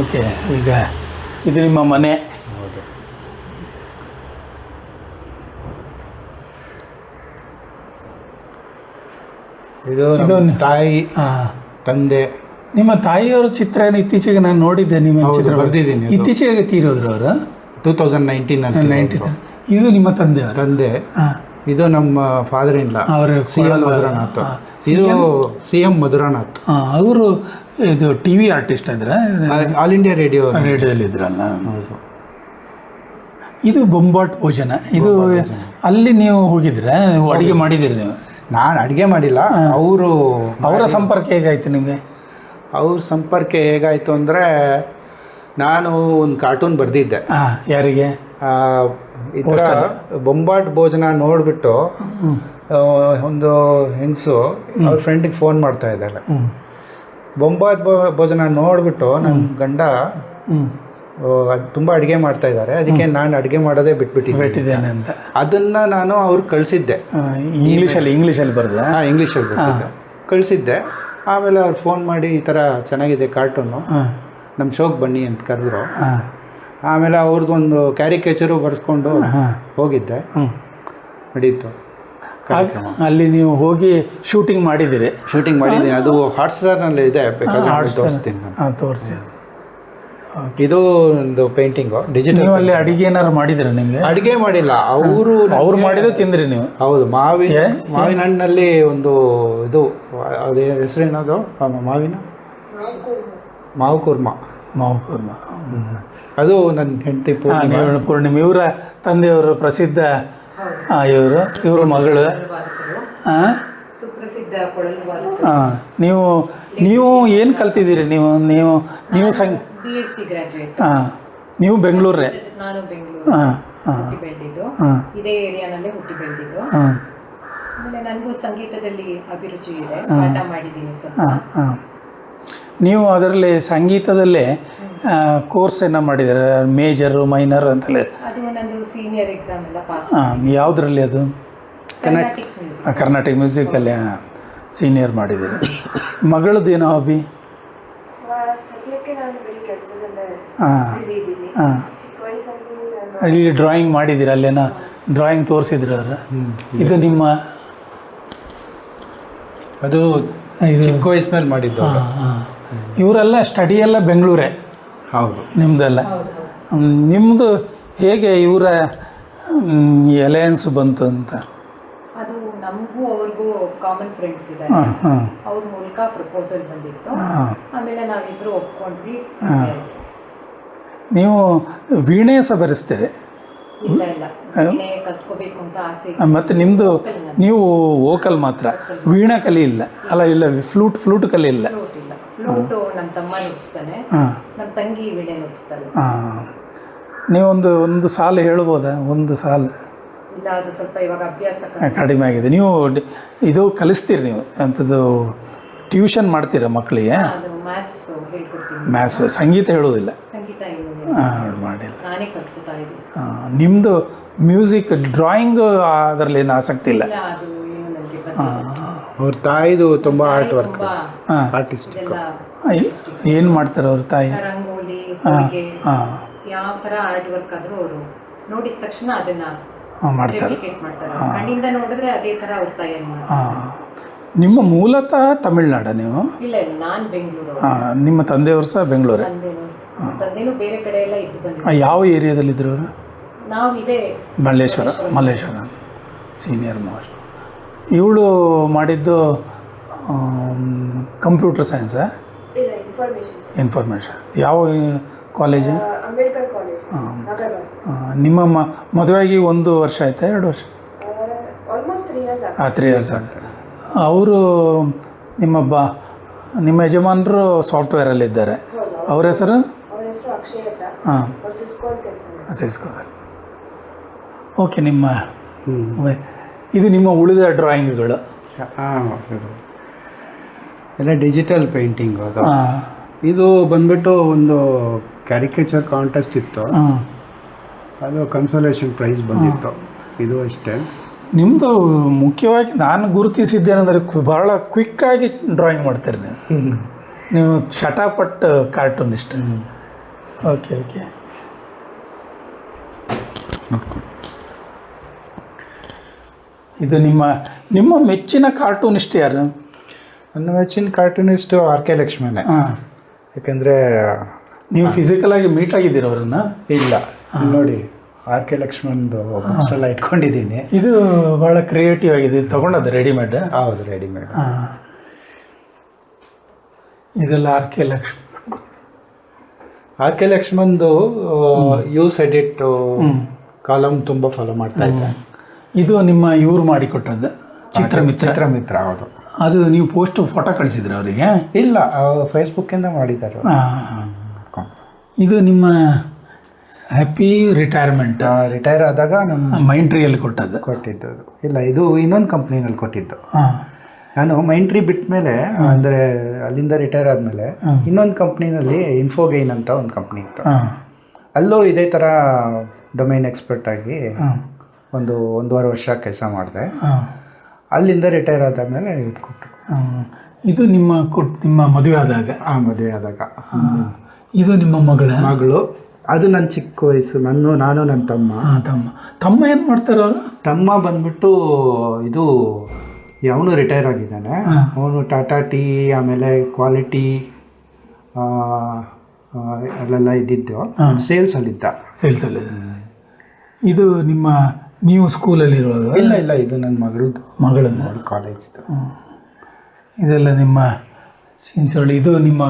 Okay ಈಗ ಇದು ನಿಮ್ಮ ಮನೆ. ಹೌದು. ಇದು ಇದು ನಮ್ಮ ತಾಯಿ ಹಾಂ ತಂದೆ. ನಿಮ್ಮ ತಾಯಿಯವರ ಚಿತ್ರ ಏನು ಇತ್ತೀಚೆಗೆ ನಾನು ನೋಡಿದ್ದೆ ನಿಮ್ಮ ಹೌದು, ಚಿತ್ರ ಬರ್ದಿದ್ದೀನಿ ಅದು. ಇತ್ತೀಚೆಗೆ ತೀರೋದ್ರು ಅವರು? ಟೂ ತೌಸಂಡ್ ನೈನ್ಟೀನ್ ನೈಂಟಿ ಇದು ನಿಮ್ಮ ತಂದೆ ತಂದೆ. ಹಾಂ. ಇದು ನಮ್ಮ ಫಾದರ್ ಇಲ್ಲ ಅವರು ಸಿ ಎಂ ಮಧುರನಾಥ್. ಇದು ಸಿ ಎಂ ಮಧುರನಾಥ್. ಅವರು ಇದು ಟಿ ವಿ ಆರ್ಟಿಸ್ಟ್ ಅಂದ್ರೆ ಆಲ್ ಇಂಡಿಯಾ ರೇಡಿಯೋ ರೇಡಿಯೋದಲ್ಲಿ ಇದ್ರಲ್ಲ. ಇದು ಬೊಂಬಾಟ್ ಭೋಜನ. ಇದು ಅಲ್ಲಿ ನೀವು ಹೋಗಿದ್ರೆ ಅಡುಗೆ ಮಾಡಿದಿರಿ ನೀವು? ನಾನು ಅಡುಗೆ ಮಾಡಿಲ್ಲ. ಅವರು ಅವರ ಸಂಪರ್ಕ ಹೇಗಾಯ್ತು ನಿಮಗೆ? ಅವ್ರ ಸಂಪರ್ಕ ಹೇಗಾಯಿತು ಅಂದರೆ ನಾನು ಒಂದು ಕಾರ್ಟೂನ್ ಬರೆದಿದ್ದೆ. ಯಾರಿಗೆ? ಈ ಥರ ಬೊಂಬಾಟ್ ಭೋಜನ ನೋಡಿಬಿಟ್ಟು ಒಂದು ಹೆಂಗಸು ಅವ್ರ ಫ್ರೆಂಡಿಗೆ ಫೋನ್ ಮಾಡ್ತಾ ಇದ್ದಾಳೆ. ಬೊಂಬಾಟ್ ಭೋಜನ ನೋಡಿಬಿಟ್ಟು ನನ್ನ ಗಂಡ ತುಂಬ ಅಡುಗೆ ಮಾಡ್ತಾ ಇದ್ದಾರೆ. ಅದಕ್ಕೆ ನಾನು ಅಡುಗೆ ಮಾಡೋದೇ ಬಿಟ್ಬಿಟ್ಟಿದ್ದೇನೆ. ಬಿಟ್ಟಿದ್ದೇನೆ ಅಂತ. ಅದನ್ನ ನಾನು ಅವ್ರು ಕಳಿಸಿದ್ದೆ. ಇಂಗ್ಲೀಷಲ್ಲಿ ಇಂಗ್ಲೀಷಲ್ಲಿ ಬರ್ದ? ಹಾಂ ಇಂಗ್ಲೀಷಲ್ಲಿ ಬರೆದ ಕಳಿಸಿದ್ದೆ. ಆಮೇಲೆ ಅವ್ರು ಫೋನ್ ಮಾಡಿ ಈ ಥರ ಚೆನ್ನಾಗಿದೆ ಕಾರ್ಟೂನು ನಮ್ಮ ಶೋಕ್ ಬನ್ನಿ ಅಂತ ಕರೆದ್ರು. ಆಮೇಲೆ ಆಮೇಲೆ ಅವ್ರದ್ದೊಂದು ಕ್ಯಾರಿಕೇಚರು ಬರೆಸ್ಕೊಂಡು ಹೋಗಿದ್ದೆ. ಹ್ಞೂ ಅಲ್ಲಿ ನೀವು ಹೋಗಿ ಶೂಟಿಂಗ್ ಮಾಡಿದ್ದೀರಿ. ಶೂಟಿಂಗ್ ಮಾಡಿದ್ದೀನಿ. ಅದು ಹಾಟ್ಸ್ಟಾರ್ನಲ್ಲಿ ಇದೆ. ಬೇಕಾದ್ರೆ ತೋರಿಸ್ತೀನಿ ನಾನು. ಹಾಂ ತೋರಿಸಿ. ಇದು ಒಂದು ಪೇಂಟಿಂಗು ಡಿಜಿಟಲ್ ನೀವು ಅಲ್ಲಿ ಅಡಿಗೆ ಏನಾರು ಮಾಡಿದಿರ ನಿಮಗೆ? ಅಡಿಗೆ ಮಾಡಿಲ್ಲ. ಅವರು ಅವ್ರು ಮಾಡಿದ್ರೆ ತಿಂದ್ರಿ ನೀವು. ಹೌದು ಮಾವಿನ ಮಾವಿನ ಹಣ್ಣಲ್ಲಿ ಒಂದು ಇದು ಅದೇ ಹೆಸರೇನದು ಆ ಮಾವಿನ? ಮಾವು ಕುರ್ಮ. ಮಾವು ಕೂರ್ಮ. ಅದು ನನ್ನ ಹೆಂಡತಿ ಪೂರ್ಣಿಮೆ. ಪೂರ್ಣಿಮಾ ಪೂರ್ಣಿಮೆ. ಇವರ ತಂದೆಯವರು ಪ್ರಸಿದ್ಧ ಇವರು ಇವರು ಮಗಳು. ಹಾಂ ಹಾಂ ನೀವು ನೀವು ಏನು ಕಲ್ತಿದ್ದೀರಿ? ನೀವು ನೀವು ನೀವು ಸಂಗ್ ಹಾಂ ನೀವು ಬೆಂಗಳೂರೇ ನಾನು ಬೆಂಗಳೂರು. ಹಾಂ ಹಾಂ ಹಾಂ ಇದೇ ಏರಿಯಾನಲ್ಲೇ ಹುಟ್ಟಿ ಬೆಳೆದಿದ್ದು. ಹಾಂ ಆಮೇಲೆ ನನಗೂ ಸಂಗೀತದಲ್ಲಿ ಅಭಿರುಚಿ ಇದೆ. ಪಾಠ ಮಾಡಿದ್ದೀನಿ ಸ್ವಲ್ಪ. ಹಾಂ ಹಾಂ ನೀವು ಅದರಲ್ಲಿ ಸಂಗೀತದಲ್ಲೇ ಕೋರ್ಸನ್ನು ಮಾಡಿದ್ದಾರೆ. ಮೇಜರು ಮೈನರ್ ಅಂತಲೇ. ಅದು ನಂದು ಸೀನಿಯರ್ ಎಕ್ಸಾಮ್ ಎಲ್ಲ ಪಾಸ್ ಹಾಂ ಯಾವುದರಲ್ಲಿ ಅದು? ಕರ್ನಾಟಕ ಮ್ಯೂಸಿಕ್ ಕರ್ನಾಟಕ ಮ್ಯೂಸಿಕಲ್ಲಿ ಸೀನಿಯರ್ ಮಾಡಿದ್ದೀರಿ. ಹಾಬಿ ನಾನು ಬರೀ ಕೆಲಸದಲ್ಲೇ ಹಾಂ ಹಾಂ ಅಲ್ಲಿ ಡ್ರಾಯಿಂಗ್ ಮಾಡಿದ್ದೀರ? ಅಲ್ಲೇನೋ ಡ್ರಾಯಿಂಗ್ ತೋರಿಸಿದ್ರು ಅದರ? ಇದು. ನಿಮ್ಮ ಅದು ಇದು ಚಿಕ್ಕ ವಯಸ್ಸಿನಲ್ಲಿ ಮಾಡಿದ್ದು ಹಾಂ ಹಾಂ. ಇವರೆಲ್ಲ ಸ್ಟಡಿ ಎಲ್ಲ ಬೆಂಗಳೂರೇ. ಹೌದು. ನಿಮ್ಮದೆಲ್ಲ ನಿಮ್ಮದು ಹೇಗೆ ಇವರ ಎಲಯನ್ಸ್ ಬಂತು ಅಂತ? ಅದು ನಮಗೂ ಅವ್ರಿಗೂ ಕಾಮನ್ ಫ್ರೆಂಡ್ಸ್ ಇದ್ದಾರೆ. ಹಾಂ ಅವ್ರ ಮೂಲಕ ಪ್ರಪೋಸಲ್ ಬಂದಿತ್ತು. ಹಾಂ. ಆಮೇಲೆ ನಾವಿಬ್ರು ಒಪ್ಕೊಂಡ್ವಿ. ನೀವು ವೀಣೆ ಸಹ ಬರೆಸ್ತೀರಿ? ಇಲ್ಲ ಇಲ್ಲ. ವೀಣೆ ಕಲ್ತ್ಕೋಬೇಕು ಅಂತ ಆಸೆ ಇತ್ತು. ಮತ್ತು ನಿಮ್ಮದು ನೀವು ವೋಕಲ್ ಮಾತ್ರ. ವೀಣಾ ಕಲಿ ಇಲ್ಲ. ಅಲ್ಲ ಇಲ್ಲ ಫ್ಲೂಟ್ ಫ್ಲೂಟ್ ಕಲಿ ಇಲ್ಲ. ನಮ್ಮ ತಮ್ಮ ನುಡಿಸ್ತಾನೆ. ಹಾಂ. ನಮ್ಮ ತಂಗಿ ವೀಣೆ ನುಡಿಸ್ತಾಳೆ. ಹಾಂ. ನೀವೊಂದು ಒಂದು ಸಾಲು ಹೇಳ್ಬೋದಾ? ಒಂದು ಸಾಲು. ಇಲ್ಲ ಅದು ಸ್ವಲ್ಪ ಇವಾಗ ಅಭ್ಯಾಸ ಕಡಿಮೆ ಆಗಿದೆ. ನೀವು ಡಿ- ಇದು ಕಲಿಸ್ತೀರಿ ನೀವು? ಅಂಥದ್ದು ಟ್ಯೂಷನ್ ಮಾಡ್ತೀರಾ ಮಕ್ಕಳಿಗೆ? ಅದು ಮ್ಯಾಥ್ಸ್ ಹೇಳ್ಕೊಡ್ತೀನಿ. ಮ್ಯಾಥ್ಸ್ ಸಂಗೀತ ಹೇಳೋದಿಲ್ಲ? ಸಂಗೀತ ಏನು ಹಾಂ ಮಾಡಿಲ್ಲ. ನಾನೇ ಕಲ್ತ್ಕೊತಾ ಇದ್ದೀನಿ. ಹಾಂ, ನಿಮ್ಮದು ಮ್ಯೂಸಿಕ್ ಡ್ರಾಯಿಂಗ್ ಅದರಲ್ಲಿ ಏನು ಆಸಕ್ತಿ ಇಲ್ಲ? ಇಲ್ಲ ಅದು ಏನು ನನಗೆ ಬಂದಿಲ್ಲ ಅವ್ರ ತಾಯಿದು ತುಂಬ ಆರ್ಟ್ ವರ್ಕ್ ಹಾಂ. ಆರ್ಟಿಸ್ಟ್ ಏನ್ ಏನು ಮಾಡ್ತಾರೆ ಅವ್ರ ತಾಯಿ? ರಂಗೋಲಿ ಹೊಲಿಗೆ ಹಾಂ. ಯಾವ ತರ ಆರ್ಟ್ ವರ್ಕ್ ಆದ್ರೂ ಅವರು ನೋಡಿದ ತಕ್ಷಣ ಅದನ್ನ ಹಾಂ ಮಾಡ್ತಾರೆ. ರೆಪ್ಲಿಕೇಟ್ ಮಾಡ್ತಾರೆ. ಕಣ್ಣಿಂದ ನೋಡಿದ್ರೆ ಅದೇ ತರ ಅವ್ರ ತಾಯಿಯನ್ನು ಮಾಡ್ತಾರೆ ಹಾಂ. ನಿಮ್ಮ ಮೂಲತಃ ತಮಿಳ್ನಾಡ ನೀವು? ಇಲ್ಲ ಇಲ್ಲ ನಾನು ಬೆಂಗಳೂರು. ಹಾಂ ನಿಮ್ಮ ತಂದೆಯವರು ಸಹ ಬೆಂಗಳೂರೇ? ತಂದೆನು ತಂದೆನೂ ಬೇರೆ ಕಡೆ ಎಲ್ಲ ಇದ್ದು ಬಂದಿದ್ರು ಆ, ಯಾವ ಏರಿಯಾದಲ್ಲಿದ್ದರು ಅವರು? ನಾವು ಇದೇ ಮಲ್ಲೇಶ್ವರ ಮಲ್ಲೇಶ್ವರ. ಸೀನಿಯರ್ ಮಾಸ್ಟರ್ ಇವಳು ಮಾಡಿದ್ದು ಕಂಪ್ಯೂಟರ್ ಸೈನ್ಸಾ ಇನ್ಫಾರ್ಮೇಶನ್ ಇನ್ಫಾರ್ಮೇಷನ್ ಯಾವ ಕಾಲೇಜು ಅಂಬೇಡ್ಕರ್ ಕಾಲೇಜ್ ನಗರ ನಿಮ್ಮ ಮ ಮದುವೆಯಾಗಿ ಒಂದು ವರ್ಷ ಆಯ್ತಾ ಎರಡು ವರ್ಷ? ಹಾಂ ತ್ರೀ ಇಯರ್ಸ್ ಆಗ ಆ ತ್ರೀ ಇಯರ್ಸ್ ಆಗುತ್ತೆ. ಅವರು ನಿಮ್ಮ ಬ ನಿಮ್ಮ ಯಜಮಾನರು ಸಾಫ್ಟ್ವೇರಲ್ಲಿದ್ದಾರೆ ಅವ್ರ ಹೆಸರು? ಅವ್ರ ಹೆಸರು ಅಕ್ಷಯ್ ಅಂತ. ಹಾಂ. ಸಿಸ್ಕೋ ಓಕೆ ನಿಮ್ಮ ಇದು ನಿಮ್ಮ ಉಳಿದ ಡ್ರಾಯಿಂಗ್ಗಳು ಹಾಂ ಇದು ಎಲ್ಲ ಡಿಜಿಟಲ್ ಪೇಂಟಿಂಗ್ ಅದು. ಇದು ಬಂದ್ಬಿಟ್ಟು ಒಂದು ಕ್ಯಾರಿಕೇಚರ್ ಕಾಂಟೆಸ್ಟ್ ಇತ್ತು. ಅದು ಕನ್ಸೋಲೇಷನ್ ಪ್ರೈಸ್ ಬಂದಿತ್ತು. ಇದು ಅಷ್ಟೇ. ನಿಮ್ಮದು ಮುಖ್ಯವಾಗಿ ನಾನು ಗುರುತಿಸಿದ್ದೇನೆಂದರೆ ಬಹಳ ಕ್ವಿಕ್ಕಾಗಿ ಡ್ರಾಯಿಂಗ್ ಮಾಡ್ತೀರಿ ನೀವು. ನೀವು ಶಟಾಪಟ್ ಕಾರ್ಟೂನಿಸ್ಟ್ ಓಕೆ ಓಕೆ ಇದು ನಿಮ್ಮ ನಿಮ್ಮ ಮೆಚ್ಚಿನ ಕಾರ್ಟೂನಿಸ್ಟ್ ಯಾರು? ನನ್ನ ಮೆಚ್ಚಿನ ಕಾರ್ಟೂನಿಸ್ಟು ಆರ್ ಕೆ ಲಕ್ಷ್ಮಣೇ. ಹಾಂ. ಯಾಕಂದರೆ ನೀವು ಫಿಸಿಕಲ್ ಆಗಿ ಮೀಟ್ ಆಗಿದ್ದೀರ ಅವರನ್ನು? ಇಲ್ಲ. ನೋಡಿ ಆರ್ ಕೆ ಲಕ್ಷ್ಮಣ್ದು ಬುಕ್ಸ್ ಎಲ್ಲ ಇಟ್ಕೊಂಡಿದ್ದೀನಿ. ಇದು ಭಾಳ ಕ್ರಿಯೇಟಿವ್ ಆಗಿದೆ. ತಗೊಂಡದ್ದು ರೆಡಿಮೇಡ್ ಹೌದು ರೆಡಿಮೇಡ್ ಹಾಂ. ಇದೆಲ್ಲ R K Laxman R K ಲಕ್ಷ್ಮಣ್ದು use edit column ತುಂಬ ಫಾಲೋ ಮಾಡ್ತಾ ಇದ್ದೆ. ಇದು ನಿಮ್ಮ ಇವ್ರು ಮಾಡಿಕೊಟ್ಟದ್ದು ಚಿತ್ರಮಿತ್ರ. ಚಿತ್ರಮಿತ್ರ ಹೌದು. ಅದು ನೀವು ಪೋಸ್ಟ್ ಫೋಟೋ ಕಳಿಸಿದ್ರೆ ಅವರಿಗೆ? ಇಲ್ಲ ಫೇಸ್ಬುಕ್ಕಿಂದ ಮಾಡಿದ್ದಾರೆ ಇದು ನಿಮ್ಮ ಹ್ಯಾಪಿ ರಿಟೈರ್ಮೆಂಟ್ ರಿಟೈರ್ ಆದಾಗ ನಮ್ಮ ಮೈಂಟ್ರಿಯಲ್ಲಿ ಟ್ರೀಯಲ್ಲಿ ಕೊಟ್ಟದ್ದು. ಕೊಟ್ಟಿದ್ದು. ಇಲ್ಲ ಇದು ಇನ್ನೊಂದು ಕಂಪ್ನಿನಲ್ಲಿ ಕೊಟ್ಟಿದ್ದು. ನಾನು ಮೈಂಟ್ರಿ ಬಿಟ್ಟ ಮೇಲೆ ಅಂದರೆ ಅಲ್ಲಿಂದ ರಿಟೈರ್ ಆದಮೇಲೆ ಇನ್ನೊಂದು ಕಂಪ್ನಿನಲ್ಲಿ ಇನ್ಫೋಗೈನ್ ಅಂತ ಒಂದು ಕಂಪ್ನಿ ಇತ್ತು. ಅಲ್ಲೂ ಇದೇ ಥರ ಡೊಮೈನ್ ಎಕ್ಸ್ಪರ್ಟ್ ಆಗಿ ಒಂದು ಒಂದೂವರೆ ವರ್ಷ ಕೆಲಸ ಮಾಡಿದೆ. ಅಲ್ಲಿಂದ ರಿಟೈರ್ ಆದಮೇಲೆ ಇದು ಕೊಟ್ಟರು ಇದು ನಿಮ್ಮ ಕೊಟ್ ನಿಮ್ಮ ಮದುವೆ ಆದಾಗ? ಆ ಮದುವೆ ಆದಾಗ. ಇದು ನಿಮ್ಮ ಮಗಳ? ಮಗಳು. ಅದು ನನ್ನ ಚಿಕ್ಕ ವಯಸ್ಸು ನಾನು ನಾನು ನನ್ನ ತಮ್ಮ ತಮ್ಮ. ತಮ್ಮ ಏನು ಮಾಡ್ತಾರೆ ತಮ್ಮ ಬಂದ್ಬಿಟ್ಟು ಇದು ಅವನು ರಿಟೈರ್ ಆಗಿದ್ದಾನೆ. ಅವನು ಟಾಟಾ ಟೀ ಆಮೇಲೆ ಕ್ವಾಲಿಟಿ ಅಲ್ಲೆಲ್ಲ ಇದ್ದಿದ್ದು. ಸೇಲ್ಸಲ್ಲಿದ್ದ ಸೇಲ್ಸಲ್ಲಿ ಇದು ನಿಮ್ಮ ನೀವು ಸ್ಕೂಲಲ್ಲಿರುವಾಗ ಇಲ್ಲ ಇಲ್ಲ ಇದು ನನ್ನ ಮಗಳದ್ದು? ಮಗಳದ್ದು ಕಾಲೇಜ್ದು ಇದೆಲ್ಲ ನಿಮ್ಮ ಚಿಂಚೋಳಿ ಇದು ನಿಮ್ಮ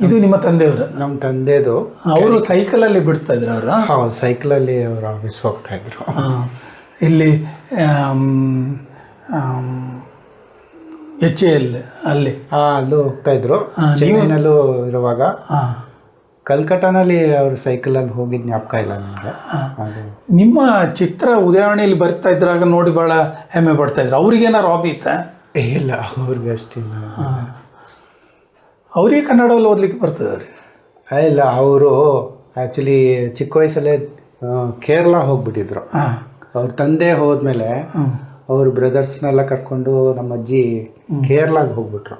ಇದು ನಿಮ್ಮ ತಂದೆಯವರು? ನಮ್ಮ ತಂದೆದು. ಅವರು ಸೈಕಲಲ್ಲಿ ಬಿಡ್ತಾ ಇದ್ರು ಅವರು? ಹೌದು ಸೈಕಲಲ್ಲಿ ಅವರು ಆಫೀಸ್ ಹೋಗ್ತಾ ಇದ್ರು. ಇಲ್ಲಿ ಎಚ್ ಎಲ್ ಅಲ್ಲಿ? ಆ, ಅಲ್ಲೂ ಹೋಗ್ತಾ ಇದ್ರು. ಚೆನ್ನೈನಲ್ಲೂ ಇರುವಾಗ. ಹಾಂ. ಕಲ್ಕಟ್ಟಾನಲ್ಲಿ ಅವರು ಸೈಕಲಲ್ಲಿ ಹೋಗಿದ್ ಜ್ಞಾಪಕ ಇಲ್ಲ ನಿಮಗೆ? ನಿಮ್ಮ ಚಿತ್ರ ಉದಾಹರಣೆಯಲ್ಲಿ ಬರ್ತಾ ಇದ್ರಾಗ ನೋಡಿ ಭಾಳ ಹೆಮ್ಮೆ ಪಡ್ತಾ ಇದ್ರು. ಅವ್ರಿಗೇನಾರು ಹಾಬಿ ಇತ್ತಾ? ಇಲ್ಲ ಅವ್ರಿಗೆ ಅಷ್ಟಿಲ್ಲ ಅವ್ರಿಗೆ ಕನ್ನಡದಲ್ಲಿ ಓದ್ಲಿಕ್ಕೆ ಬರ್ತದೆ ಇಲ್ಲ ಅವರು ಆ್ಯಕ್ಚುಲಿ ಚಿಕ್ಕ ವಯಸ್ಸಲ್ಲೇ ಕೇರಳ ಹೋಗ್ಬಿಟ್ಟಿದ್ರು. ಅವ್ರ ತಂದೆ ಹೋದ್ಮೇಲೆ ಅವ್ರ ಬ್ರದರ್ಸ್ನೆಲ್ಲ ಕರ್ಕೊಂಡು ನಮ್ಮ ಅಜ್ಜಿ ಕೇರಳಗೆ ಹೋಗ್ಬಿಟ್ರು.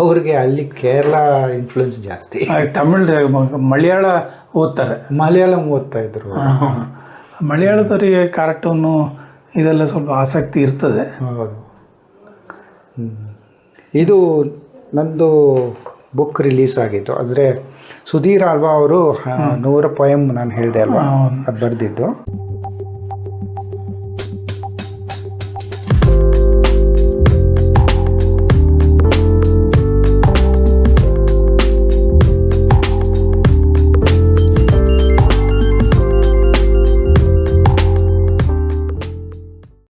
ಅವ್ರಿಗೆ ಅಲ್ಲಿ ಕೇರಳ ಇನ್ಫ್ಲುಯೆನ್ಸ್ ಜಾಸ್ತಿ. ತಮಿಳ್ ಮಲಯಾಳ ಓದ್ತಾರೆ. ಮಲಯಾಳಂ ಓದ್ತಾ ಇದ್ರು ಮಲಯಾಳದವರಿಗೆ ಕಾರ್ಟೂನು ಇದೆಲ್ಲ ಸ್ವಲ್ಪ ಆಸಕ್ತಿ ಇರ್ತದೆ. ಹೌದು. ಇದು ನಂದು ಬುಕ್ ರಿಲೀಸ್ ಆಗಿತ್ತು ಅಂದರೆ ಸುಧೀರ್ ಅಲ್ವಾ ಅವರು? ನೂರ ಪೊಯಮ್ ನಾನು ಹೇಳಿದೆ ಅಲ್ವಾ? ಅದು ಬರೆದಿದ್ದು.